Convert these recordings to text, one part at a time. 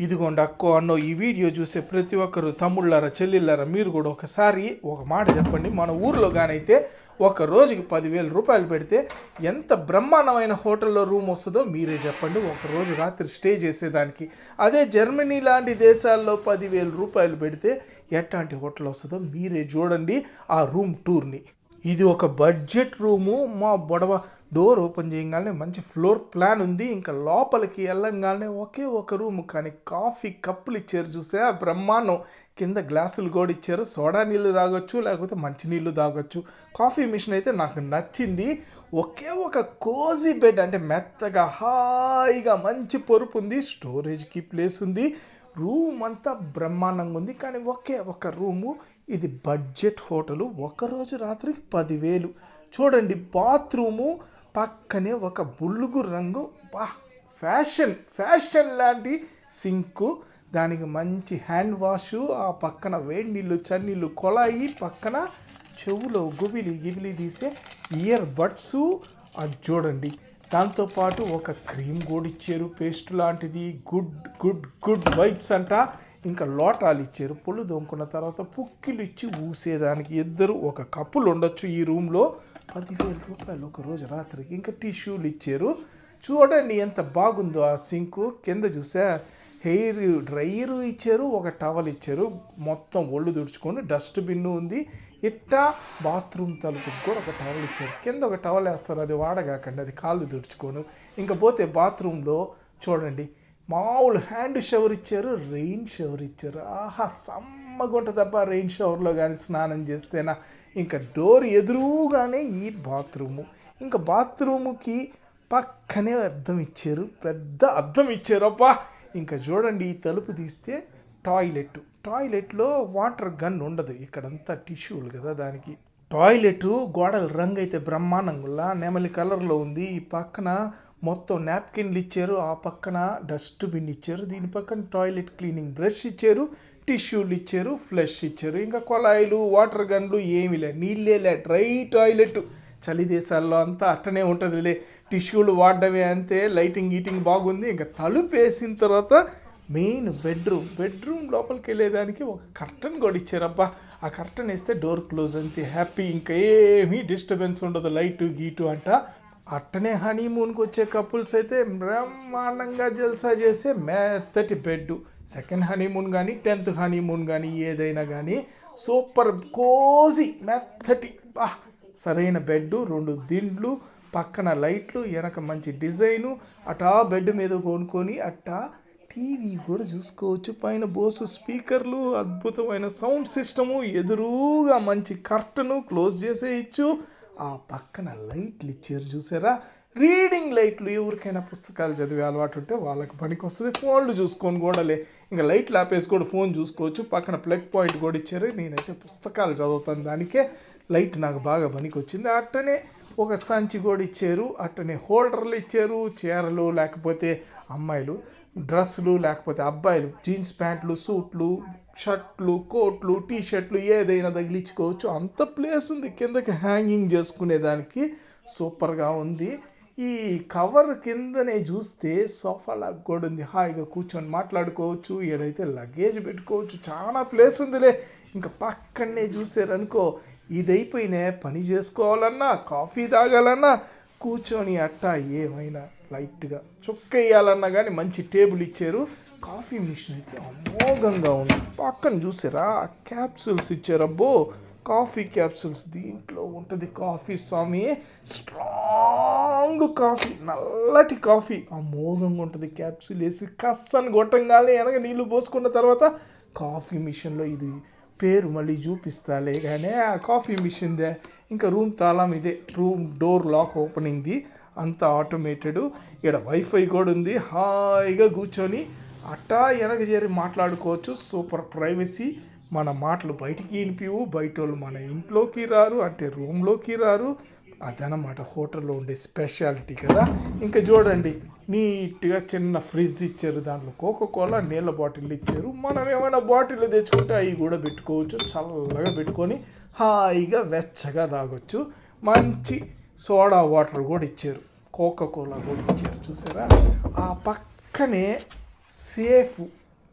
ఇదిగోండి అక్కో అన్నో ఈ వీడియో చూసే ప్రతి ఒక్కరు తమ్ముళ్ళారా చెల్లెళ్ళారా మీరు కూడా ఒకసారి ఒక మాట చెప్పండి. మన ఊర్లో కానైతే ఒక రోజుకి పదివేల రూపాయలు పెడితే ఎంత బ్రహ్మాండమైన హోటల్లో రూమ్ వస్తుందో మీరే చెప్పండి. ఒక రోజు రాత్రి స్టే చేసేదానికి. అదే జర్మనీ లాంటి దేశాల్లో పదివేల రూపాయలు పెడితే ఎట్లాంటి హోటల్ వస్తుందో మీరే చూడండి ఆ రూమ్ టూర్ని. ఇది ఒక బడ్జెట్ రూము. మా బొడవ డోర్ ఓపెన్ చేయగానే మంచి ఫ్లోర్ ప్లాన్ ఉంది. ఇంకా లోపలికి వెళ్ళంగానే ఒకే ఒక రూమ్ కానీ కాఫీ కప్పులు ఇచ్చారు చూసే ఆ బ్రహ్మాండం. కింద గ్లాసులు కూడా ఇచ్చారు. సోడా నీళ్ళు తాగొచ్చు లేకపోతే మంచినీళ్ళు తాగొచ్చు. కాఫీ మిషన్ అయితే నాకు నచ్చింది. ఒకే ఒక కోజీ బెడ్ అంటే మెత్తగా హాయిగా మంచి పొరుపు ఉంది. స్టోరేజ్కి ప్లేస్ ఉంది. రూమ్ అంతా బ్రహ్మాండంగా ఉంది. కానీ ఒకే ఒక రూము ఇది బడ్జెట్ హోటలు. ఒకరోజు రాత్రికి పదివేలు. చూడండి బాత్రూము పక్కనే ఒక బుల్లుగు రంగు బా ఫ్యాషన్ ఫ్యాషన్ లాంటి సింకు. దానికి మంచి హ్యాండ్ వాష్ ఆ పక్కన వేడి నీళ్ళు చన్నీళ్ళు కొలాయి పక్కన చెవులో గుబిలి గిబిలి తీసే ఇయర్ బడ్స్. అది చూడండి. దాంతోపాటు ఒక క్రీమ్ కూడా ఇచ్చారు. పేస్ట్ లాంటిది. గుడ్ గుడ్ గుడ్ వైబ్స్ అంట. ఇంకా లోటాలు ఇచ్చారు. పొళ్ళు దొంకున్న తర్వాత పుక్కిలు ఇచ్చి ఊసేదానికి ఇద్దరు ఒక కప్పులు ఉండొచ్చు ఈ రూమ్లో. పదివేల రూపాయలు ఒక రోజు రాత్రికి ఇంకా టిష్యూలు ఇచ్చారు. చూడండి ఎంత బాగుందో ఆ సింకు. కింద చూసా హెయిర్ డ్రైయరు ఇచ్చారు ఒక టవల్ ఇచ్చారు. మొత్తం ఒళ్ళు తుడుచుకొని డస్ట్బిన్ ఉంది. ఇట్టా బాత్రూమ్ తలుపుకి కూడా ఒక టవల్ ఇచ్చారు. కింద ఒక టవల్ వేస్తారు అది వాడగాకండి అది కాళ్ళు తుడుచుకోను. ఇంకా పోతే బాత్రూంలో చూడండి మామూలు హ్యాండ్ షవర్ ఇచ్చారు రెయిన్ షవర్ ఇచ్చారు. ఆహా సమ్మగుంట తప్ప రెయిన్ షవర్లో కానీ స్నానం చేస్తేనా? ఇంకా డోర్ ఎదురుగానే ఈ బాత్రూము. ఇంకా బాత్రూముకి పక్కనే అద్దం ఇచ్చారు పెద్ద అద్దం ఇచ్చారు అబ్బా ఇంకా చూడండి ఈ తలుపు తీస్తే టాయిలెట్. టాయిలెట్లో వాటర్ గన్ ఉండదు ఇక్కడంతా టిష్యూలు కదా దానికి. టాయిలెట్ గోడల రంగు అయితే బ్రహ్మాండంగా నెమలి కలర్లో ఉంది. ఈ పక్కన మొత్తం నాప్కిన్లు ఇచ్చారు ఆ పక్కన డస్ట్బిన్ ఇచ్చారు దీని పక్కన టాయిలెట్ క్లీనింగ్ బ్రష్ ఇచ్చారు టిష్యూలు ఇచ్చారు ఫ్లష్ ఇచ్చారు ఇంకా కొలాయిలు వాటర్ గన్లు ఏమీ లే నీళ్ళే లే డ్రై టాయిలెట్ చలి దేశాల్లో అంతా అట్టనే ఉంటుందిలే టిష్యూలు వాడడమే అంతే లైటింగ్ గీటింగ్ బాగుంది ఇంకా తలుపు వేసిన తర్వాత మెయిన్ బెడ్రూమ్ బెడ్రూమ్ లోపలికి వెళ్ళేదానికి ఒక కర్టన్ కూడా ఇచ్చారబ్బా ఆ కర్టన్ వేస్తే డోర్ క్లోజ్ అంతే హ్యాపీ ఇంకా ఏమీ డిస్టర్బెన్స్ ఉండదు లైటు గీటు అంట అట్టనే హనీమూన్కి వచ్చే కపుల్స్ అయితే బ్రహ్మాండంగా జల్సా చేసే మెత్తటి బెడ్ సెకండ్ హనీమూన్ కానీ టెన్త్ హనీమూన్ కానీ ఏదైనా కానీ సూపర్ కోజీ మెత్తటి బా సరైన బెడ్ రెండు దిండ్లు పక్కన లైట్లు వెనక మంచి డిజైను అటా బెడ్ మీద కొనుక్కొని అట్టా టీవీ కూడా చూసుకోవచ్చు. పైన బోసు స్పీకర్లు అద్భుతమైన సౌండ్ సిస్టము ఎదురుగా మంచి కర్టను క్లోజ్ చేసేయచ్చు. ఆ పక్కన లైట్లు ఇచ్చారు చూసారా? రీడింగ్ లైట్లు ఎవరికైనా పుస్తకాలు చదివే అలవాటు ఉంటే వాళ్ళకి పనికి వస్తుంది. ఫోన్లు చూసుకొని కూడా లే ఇంకా లైట్లు ఆపేసి కూడా ఫోన్ చూసుకోవచ్చు. పక్కన ప్లగ్ పాయింట్ కూడా ఇచ్చారు. నేనైతే పుస్తకాలు చదువుతాను దానికే. లైట్ నాకు బాగా పనికి వచ్చింది. అట్టనే ఒక సంచి కూడా ఇచ్చారు. అట్టనే హోల్డర్లు ఇచ్చారు. చీరలు లేకపోతే అమ్మాయిలు డ్రెస్సులు లేకపోతే అబ్బాయిలు జీన్స్ ప్యాంట్లు సూట్లు షర్ట్లు కోట్లు టీ షర్ట్లు ఏదైనా తగిలించుకోవచ్చు. అంత ప్లేస్ ఉంది. కిందకి హ్యాంగింగ్ చేసుకునేదానికి సూపర్గా ఉంది. ఈ కవర్ కిందనే చూస్తే సోఫా లాగా కూడా ఉంది. హాయిగా కూర్చొని మాట్లాడుకోవచ్చు. ఏడైతే లగేజ్ పెట్టుకోవచ్చు. చాలా ప్లేస్ ఉందిలే. ఇంకా పక్కనే చూసారనుకో ఇది అయిపోయినా పని చేసుకోవాలన్నా కాఫీ తాగాలన్నా కూర్చొని అట్టా ఏమైనా లైట్గా చుక్క వేయాలన్నా కానీ మంచి టేబుల్ ఇచ్చారు. కాఫీ మిషన్ అయితే అమోఘంగా ఉంది. పక్కన చూసారా? క్యాప్సూల్స్ ఇచ్చారబ్బో కాఫీ క్యాప్సూల్స్ దీంట్లో ఉంటుంది కాఫీ స్వామి. స్ట్రాంగ్ కాఫీ నల్లటి కాఫీ. అమోఘంగా ఉంటుంది క్యాప్సూల్ వేసి కస్సని కొట్టంగానే వెనక నీళ్ళు పోసుకున్న తర్వాత కాఫీ మిషన్లో ఇది పేరు మళ్ళీ చూపిస్తాలే కానీ ఆ కాఫీ మిషన్దే. ఇంకా రూమ్ తాళం ఇదే. రూమ్ డోర్ లాక్ ఓపెనింగ్ది అంతా ఆటోమేటెడ్. ఇక్కడ వైఫై కూడా ఉంది. హాయిగా కూర్చొని అట్టా వెనక చేరి మాట్లాడుకోవచ్చు. Super privacy. మన మాటలు బయటికి వినిపివు. బయట వాళ్ళు మన ఇంట్లోకి రారు అంటే రూమ్లోకి రారు. అదనమాట హోటల్లో ఉండే స్పెషాలిటీ కదా. ఇంకా చూడండి నీట్గా చిన్న ఫ్రిడ్జ్ ఇచ్చారు దాంట్లో. కోకో కోలా నీళ్ళ బాటిల్ ఇచ్చారు. మనం ఏమైనా బాటిల్ తెచ్చుకుంటే అవి కూడా పెట్టుకోవచ్చు. చల్లగా పెట్టుకొని హాయిగా వెచ్చగా తాగొచ్చు. మంచి సోడా వాటర్ కూడా ఇచ్చారు. కోకో కోలా కూడా ఇచ్చారు. చూసారా? ఆ పక్కనే సేఫ్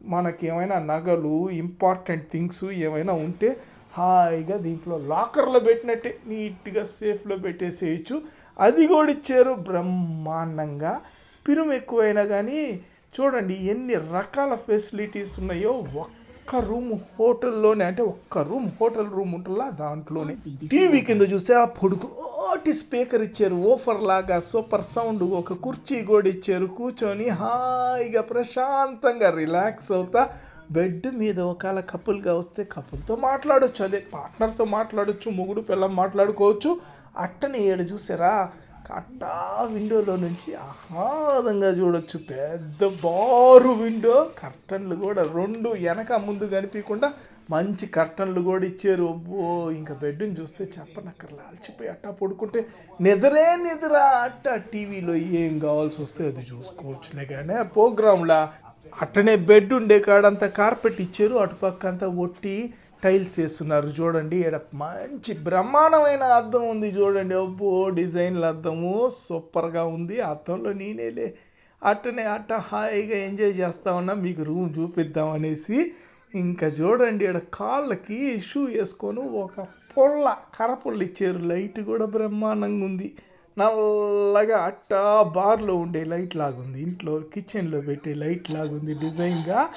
మనకి ఏమైనా నగలు ఇంపార్టెంట్ థింగ్స్ ఏమైనా ఉంటే హాయిగా దీంట్లో లాకర్లో పెట్టినట్టే నీట్గా సేఫ్లో పెట్టేసేయచ్చు. అది కూడా ఇచ్చారు బ్రహ్మాండంగా. పిరుము ఎక్కువైనా కానీ చూడండి ఎన్ని రకాల ఫెసిలిటీస్ ఉన్నాయో ఒక్క రూమ్ హోటల్లోనే అంటే ఒక్క రూమ్ హోటల్ రూమ్ ఉంటుందా దాంట్లోనే? టీవీ కింద చూస్తే ఆ పొడుగు ఓటి స్పీకర్ ఇచ్చారు ఓఫర్ లాగా సూపర్ సౌండ్ ఒక కుర్చీ కూడా ఇచ్చారు కూర్చొని హాయిగా ప్రశాంతంగా రిలాక్స్ అవుతా బెడ్ మీద ఒకవేళ కపుల్గా వస్తే కపుల్తో మాట్లాడొచ్చు అదే పార్ట్నర్తో మాట్లాడొచ్చు మొగుడు పిల్లం మాట్లాడుకోవచ్చు. అట్టని ఏడు చూసారా? అట్టా విండోలో నుంచి ఆహ్లాదంగా చూడొచ్చు. పెద్ద బారు విండో. కర్టన్లు కూడా రెండు వెనక ముందు కనిపించకుండా మంచి కర్టన్లు కూడా ఇచ్చారు. అబ్బో ఇంకా బెడ్ని చూస్తే చెప్పనక్కర్లా. అలచిపోయి అట్టా పడుకుంటే నిద్రే నిద్ర. అట్టా టీవీలో ఏం కావాల్సి వస్తే అది చూసుకోవచ్చులే కానీ ప్రోగ్రాంలా అట్టనే బెడ్ ఉండే కాడంతా కార్పెట్ ఇచ్చారు. అటుపక్క అంతా ఒట్టి టైల్స్ వేస్తున్నారు చూడండి. ఇక్కడ మంచి బ్రహ్మాండమైన అర్థం ఉంది చూడండి. అబ్బో డిజైన్ల అర్థము సూపర్గా ఉంది. అర్థంలో నేనేలే అట్టనే అట్ట హాయిగా ఎంజాయ్ చేస్తా ఉన్నా. మీకు రూమ్ చూపిద్దాం అనేసి. ఇంకా చూడండి ఇక్కడ కాళ్ళకి షూ వేసుకొని ఒక పొల్ల కర్రపుల్ల ఇచ్చారు. లైట్ కూడా బ్రహ్మాండంగా ఉంది. నల్లగా అట్టా బార్లో ఉండే లైట్ లాగుంది. ఇంట్లో కిచెన్లో పెట్టే లైట్ లాగుంది డిజైన్గా.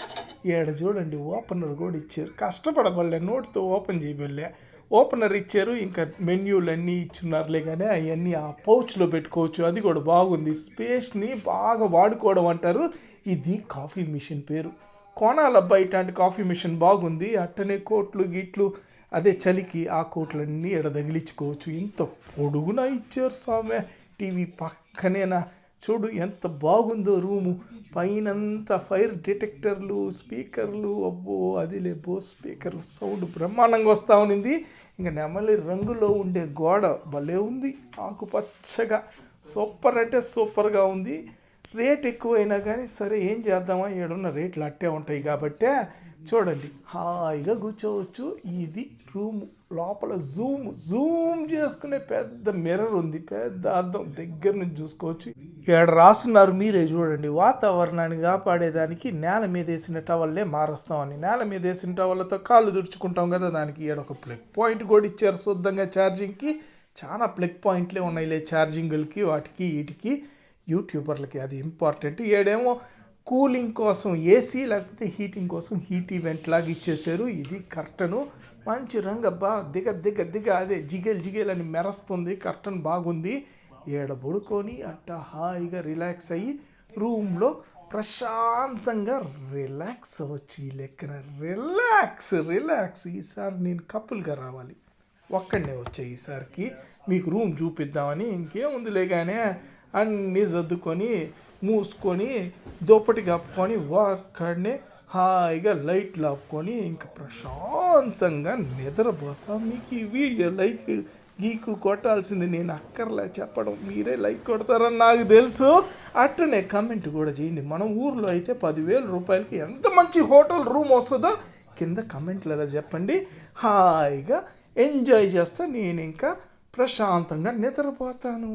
ఈడ చూడండి ఓపెనర్ కూడా ఇచ్చారు. కష్టపడబడలే నోట్తో ఓపెన్ చేయబడలే. ఓపెనర్ ఇచ్చారు ఇంకా మెన్యూలు అన్నీ ఇచ్చున్నారులే కానీ అవన్నీ ఆ పౌచ్లో పెట్టుకోవచ్చు. అది కూడా బాగుంది. స్పేస్ని బాగా వాడుకోవడం అంటారు. ఇది కాఫీ మిషన్ పేరు. కోణాల బయట అంటే కాఫీ మిషన్ బాగుంది. అట్టనే కోట్లు గిట్లు అదే చలికి ఆ కోట్లన్నీ ఎడ తగిలించుకోవచ్చు. ఇంత పొడుగునా ఇచ్చారు స్వామి. టీవీ పక్కనేనా చూడు ఎంత బాగుందో రూము. పైనంతా ఫైర్ డిటెక్టర్లు స్పీకర్లు. అబ్బో అది లేబో స్పీకర్. సౌండ్ బ్రహ్మాండంగా వస్తూ ఉన్నింది. ఇంకా నెమలి రంగులో ఉండే గోడ భలే ఉంది. ఆకుపచ్చగా సూపర్ అంటే సూపర్గా ఉంది. రేట్ ఎక్కువైనా కానీ సరే ఏం చేద్దామా? ఏడున్న రేట్లు అట్టే ఉంటాయి కాబట్టే చూడండి. హాయిగా కూర్చోవచ్చు. ఇది రూమ్ లోపల జూమ్ జూమ్ చేసుకునే పెద్ద మిర్రర్ ఉంది. పెద్ద అద్దం. దగ్గర నుంచి చూసుకోవచ్చు. ఇక్కడ రాస్తున్నారు మీరే చూడండి. వాతావరణాన్ని కాపాడేదానికి నేల మీద వేసిన టవల్లే మారుస్తామని. నేల మీద వేసిన టవల్లతో కాళ్ళు దుడుచుకుంటాం కదా దానికి. ఈడ ఒక ప్లగ్ పాయింట్ కూడా ఇచ్చారు శుద్ధంగా ఛార్జింగ్కి. చాలా ప్లగ్ పాయింట్లే ఉన్నాయిలే ఛార్జింగ్లకి వాటికి వీటికి. యూట్యూబర్లకి అది ఇంపార్టెంట్. ఏడేమో కూలింగ్ కోసం ఏసీ లేకపోతే హీటింగ్ కోసం హీట్ ఈవెంట్ లాగా ఇచ్చేసారు ఇది కర్టను మంచి రంగు. అబ్బా దిగ దిగ దిగ. అదే జిగేల్ జిగేల్ అని మెరస్తుంది. కర్టన్ బాగుంది. ఏడ పడుకొని అట్ట హాయిగా రిలాక్స్ అయ్యి రూమ్లో ప్రశాంతంగా రిలాక్స్ అవ్వచ్చు ఈ లెక్కన. Relax relax. ఈసారి నేను కప్పులుగా రావాలి. ఒక్కడనే వచ్చే ఈసారికి. మీకు రూమ్ చూపిద్దామని. ఇంకేముందిలే కానీ అన్నీ సర్దుకొని మూసుకొని దుప్పటి కప్పుకొని అక్కడనే హాయిగా లైట్లు ఆపుకొని ఇంకా ప్రశాంతంగా నిద్రపోతా. మీకు ఈ వీడియో లైక్ గీకు కొట్టాల్సింది నేను అక్కర్లే చెప్పడం మీరే లైక్ కొడతారని నాకు తెలుసు. అట్టనే కమెంట్ కూడా చేయండి. మన ఊర్లో అయితే పదివేల రూపాయలకి ఎంత మంచి హోటల్ రూమ్ వస్తుందో కింద కమెంట్లలో చెప్పండి. హాయిగా ఎంజాయ్ చేస్తా. నేను ఇంకా ప్రశాంతంగా నిద్రపోతాను.